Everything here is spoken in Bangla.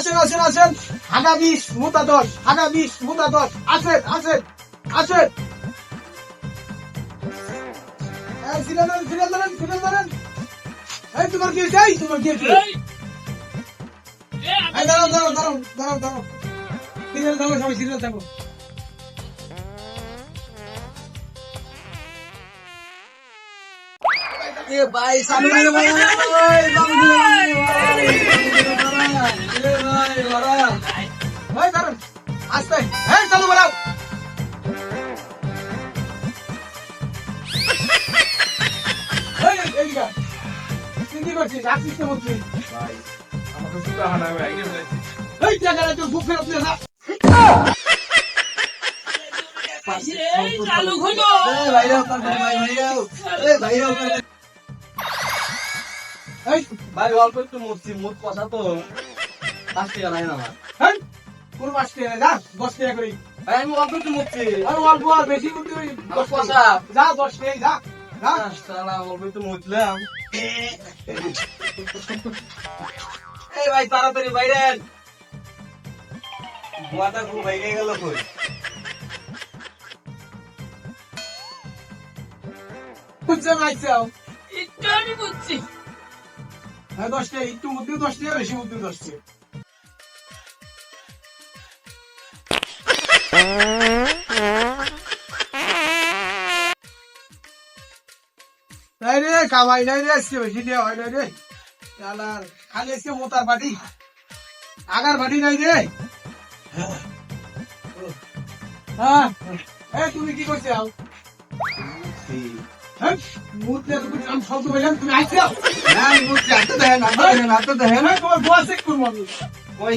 আসেন আসেন আসেন হাগা বিষ মোতা দশ হাগা বিষ মোতা দশ আসেন আসেন আসেন এই, সিরিয়াল ধরেন, সিরিয়াল ধরেন, সিরিয়াল ধরেন। এই, তোমার কি হয়েছে? তোমার কি দাঁড়াও, দাঁড়াও, দাঁড়াও, দাঁড়াও, দাঁড়াও। সিরিয়াল থাকো, সবাই সিরিয়াল থাকো। এ ভাই চালু করে এই, চালু। এই, এই। তুই কি করছিস? এই, তোর বুক ফেরত। চালু ভাই রাও ভাই ভাই ভাই এই, ভাই অল্প একটু মুছছি মুখ কষা তো পাঁচ টাকা নাই না আমার এই, কোনো পাঁচ টাকা যা, দশ টাকা করে। আমি অল্প একটু মুছছি আর অল্প আর বেশি করতে ওই দশ পয়সা। যা, দশ টাকা, যা, যা। অল্প একটু মুছলাম এই ভাই তাড়াতাড়ি বাইরেন। মাথা খুব ভেঙে গেল কই? বুঝছে না, একটু আমি বুঝছি। হ্যাঁ, দশ টাকা, একটু মধ্যে দশ টাকা, বেশি মধ্যে দশ নাই রে, কামাই নাই রে, আজকে বেশি দেওয়া হয় নাই রে। শালার, খালি আজকে মোতার বাটি। আগার বাটি নাই রে। হ্যাঁ, তুমি কি করছ? হ্যাঁ হ্যাঁ তোমার গোয়া চেক করব আমি। কই